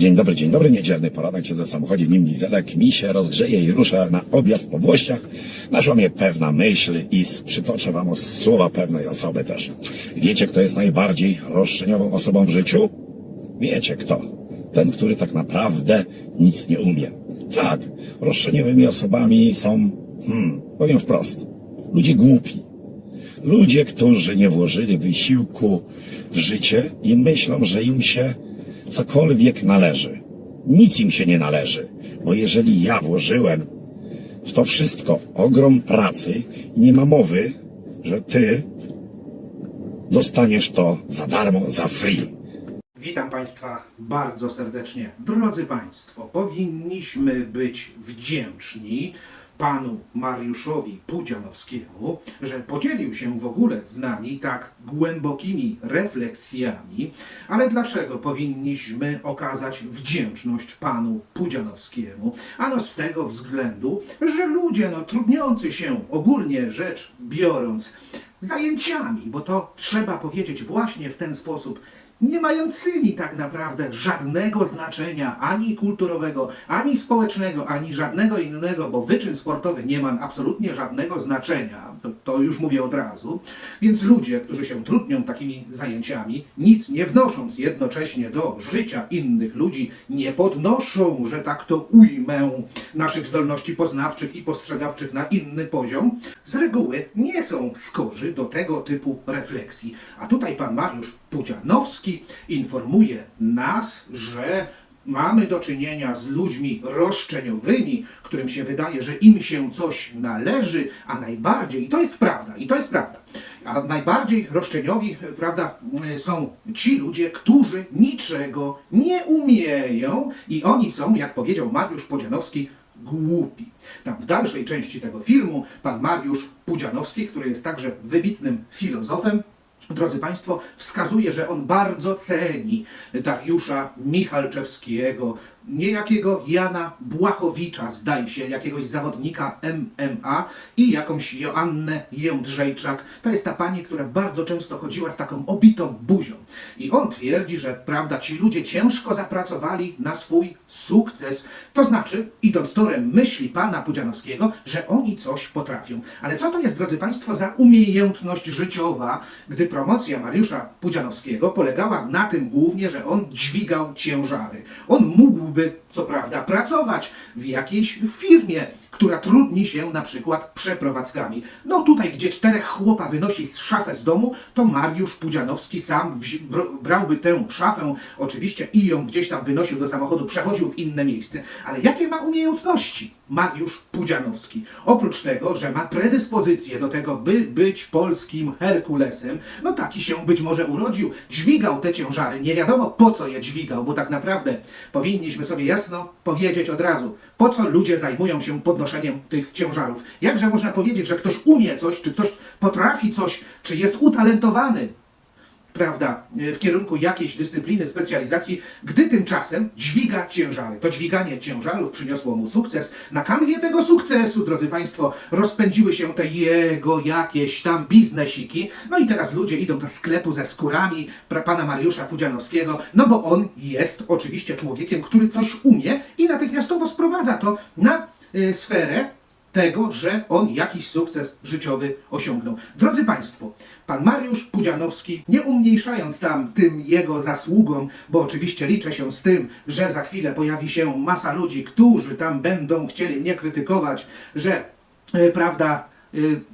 Dzień dobry, dzień dobry, niedzielny poranek, siedzę w samochodzie, nim dieselek mi się rozgrzeje i rusza na objazd po włościach. Naszła mnie pewna myśl i przytoczę wam słowa pewnej osoby też. Wiecie, kto jest najbardziej roszczeniową osobą w życiu? Wiecie kto? Ten, który tak naprawdę nic nie umie. Tak, roszczeniowymi osobami są, hmm, powiem wprost, ludzie głupi. Ludzie, którzy nie włożyli wysiłku w życie i myślą, że im się cokolwiek należy. Nic im się nie należy, bo jeżeli ja włożyłem w to wszystko ogrom pracy, nie ma mowy, że ty dostaniesz to za darmo, za free. Witam Państwa bardzo serdecznie. Drodzy Państwo, powinniśmy być wdzięczni panu Mariuszowi Pudzianowskiemu, że podzielił się w ogóle z nami tak głębokimi refleksjami, ale dlaczego powinniśmy okazać wdzięczność panu Pudzianowskiemu? Ano z tego względu, że ludzie no, trudniący się ogólnie rzecz biorąc zajęciami, bo to trzeba powiedzieć właśnie w ten sposób, nie mającymi tak naprawdę żadnego znaczenia ani kulturowego, ani społecznego, ani żadnego innego, bo wyczyn sportowy nie ma absolutnie żadnego znaczenia, to, to już mówię od razu. Więc ludzie, którzy się trudnią takimi zajęciami, nic nie wnosząc jednocześnie do życia innych ludzi, nie podnoszą, że tak to ujmę, naszych zdolności poznawczych i postrzegawczych na inny poziom, z reguły nie są skorzy do tego typu refleksji. A tutaj pan Mariusz Pudzianowski informuje nas, że mamy do czynienia z ludźmi roszczeniowymi, którym się wydaje, że im się coś należy, a najbardziej, i to jest prawda, i to jest prawda, a najbardziej roszczeniowi, prawda, są ci ludzie, którzy niczego nie umieją i oni są, jak powiedział Mariusz Pudzianowski, głupi. Tam w dalszej części tego filmu pan Mariusz Pudzianowski, który jest także wybitnym filozofem, Drodzy Państwo, wskazuje, że on bardzo ceni Dariusza Michalczewskiego, niejakiego Jana Błachowicza, zdaje się, jakiegoś zawodnika MMA i jakąś Joannę Jędrzejczak. To jest ta pani, która bardzo często chodziła z taką obitą buzią. I on twierdzi, że prawda, ci ludzie ciężko zapracowali na swój sukces. To znaczy, idąc torem myśli pana Pudzianowskiego, że oni coś potrafią. Ale co to jest, drodzy Państwo, za umiejętność życiowa, gdy promocja Mariusza Pudzianowskiego polegała na tym głównie, że on dźwigał ciężary. On mógłby, co prawda, pracować w jakiejś firmie, która trudni się na przykład przeprowadzkami. No tutaj, gdzie czterech chłopa wynosi szafę z domu, to Mariusz Pudzianowski sam brałby tę szafę, oczywiście i ją gdzieś tam wynosił do samochodu, przewoził w inne miejsce. Ale jakie ma umiejętności Mariusz Pudzianowski? Oprócz tego, że ma predyspozycję do tego, by być polskim Herkulesem, no taki się być może urodził, dźwigał te ciężary, nie wiadomo po co je dźwigał, bo tak naprawdę powinniśmy sobie jasno powiedzieć od razu, po co ludzie zajmują się podnoszeniem tych ciężarów. Jakże można powiedzieć, że ktoś umie coś, czy ktoś potrafi coś, czy jest utalentowany prawda, w kierunku jakiejś dyscypliny, specjalizacji, gdy tymczasem dźwiga ciężary. To dźwiganie ciężarów przyniosło mu sukces. Na kanwie tego sukcesu, drodzy Państwo, rozpędziły się te jego jakieś tam biznesiki. No i teraz ludzie idą do sklepu ze skórami pana Mariusza Pudzianowskiego, no bo on jest oczywiście człowiekiem, który coś umie i natychmiastowo sprowadza to na sferę tego, że on jakiś sukces życiowy osiągnął. Drodzy Państwo, pan Mariusz Pudzianowski, nie umniejszając tam tym jego zasługom, bo oczywiście liczę się z tym, że za chwilę pojawi się masa ludzi, którzy tam będą chcieli mnie krytykować, że, e, prawda,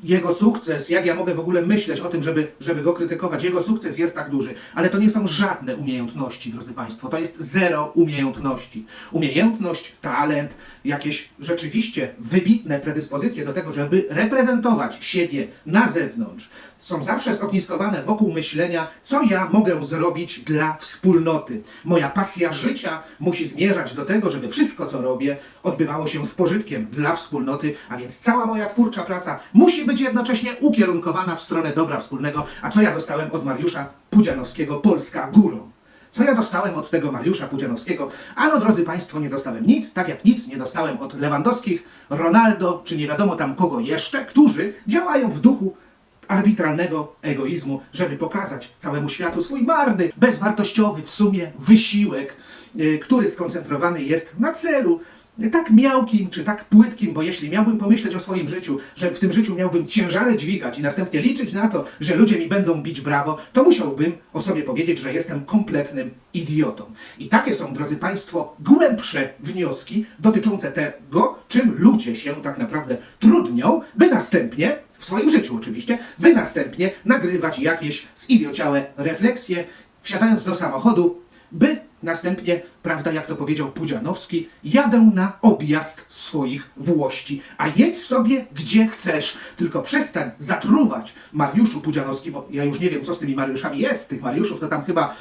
jego sukces, jak ja mogę w ogóle myśleć o tym, żeby, żeby go krytykować, jego sukces jest tak duży, ale to nie są żadne umiejętności, drodzy Państwo, to jest zero umiejętności. Umiejętność, talent, jakieś rzeczywiście wybitne predyspozycje do tego, żeby reprezentować siebie na zewnątrz, są zawsze zogniskowane wokół myślenia, co ja mogę zrobić dla wspólnoty. Moja pasja życia musi zmierzać do tego, żeby wszystko, co robię, odbywało się z pożytkiem dla wspólnoty, a więc cała moja twórcza praca musi być jednocześnie ukierunkowana w stronę dobra wspólnego. A co ja dostałem od Mariusza Pudzianowskiego, Polska górą? Co ja dostałem od tego Mariusza Pudzianowskiego? Ano, drodzy Państwo, nie dostałem nic, tak jak nic nie dostałem od Lewandowskich, Ronaldo, czy nie wiadomo tam kogo jeszcze, którzy działają w duchu arbitralnego egoizmu, żeby pokazać całemu światu swój marny, bezwartościowy w sumie wysiłek, y, który skoncentrowany jest na celu, tak miałkim czy tak płytkim, bo jeśli miałbym pomyśleć o swoim życiu, że w tym życiu miałbym ciężary dźwigać i następnie liczyć na to, że ludzie mi będą bić brawo, to musiałbym o sobie powiedzieć, że jestem kompletnym idiotą. I takie są, drodzy Państwo, głębsze wnioski dotyczące tego, czym ludzie się tak naprawdę trudnią, by następnie, w swoim życiu oczywiście, by następnie nagrywać jakieś zidiociałe refleksje, wsiadając do samochodu, by następnie, prawda, jak to powiedział Pudzianowski, jadę na objazd swoich włości, a jedź sobie gdzie chcesz, tylko przestań zatruwać Mariuszu Pudzianowski, bo ja już nie wiem, co z tymi Mariuszami jest, tych Mariuszów to tam chyba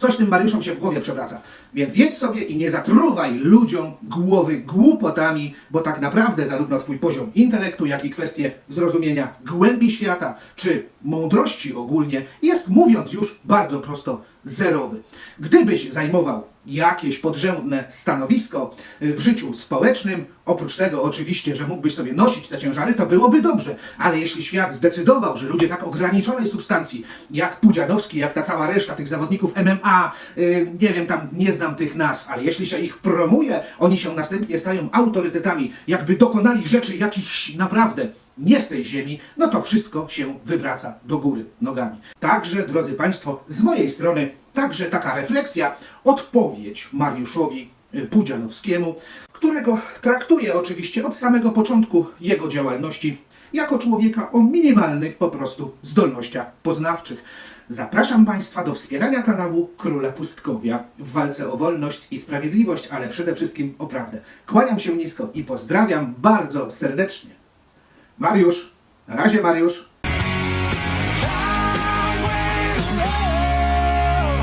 Coś tym Mariuszom się w głowie przewraca. Więc jedź sobie i nie zatruwaj ludziom głowy głupotami, bo tak naprawdę zarówno twój poziom intelektu, jak i kwestie zrozumienia głębi świata, czy mądrości ogólnie jest, mówiąc już bardzo prosto, zerowy. Gdybyś zajmował jakieś podrzędne stanowisko y, w życiu społecznym, oprócz tego oczywiście, że mógłbyś sobie nosić te ciężary, to byłoby dobrze. Ale jeśli świat zdecydował, że ludzie tak ograniczonej substancji, jak Pudzianowski, jak ta cała reszta tych zawodników MMA, y, nie wiem, tam nie znam tych nazw, ale jeśli się ich promuje, oni się następnie stają autorytetami, jakby dokonali rzeczy jakichś naprawdę nie z tej ziemi, no to wszystko się wywraca do góry nogami. Także, drodzy Państwo, z mojej strony także taka refleksja, odpowiedź Mariuszowi y, Pudzianowskiemu, którego traktuję oczywiście od samego początku jego działalności jako człowieka o minimalnych po prostu zdolnościach poznawczych. Zapraszam Państwa do wspierania kanału Króla Pustkowia w walce o wolność i sprawiedliwość, ale przede wszystkim o prawdę. Kłaniam się nisko i pozdrawiam bardzo serdecznie. Mariusz, na razie Mariusz.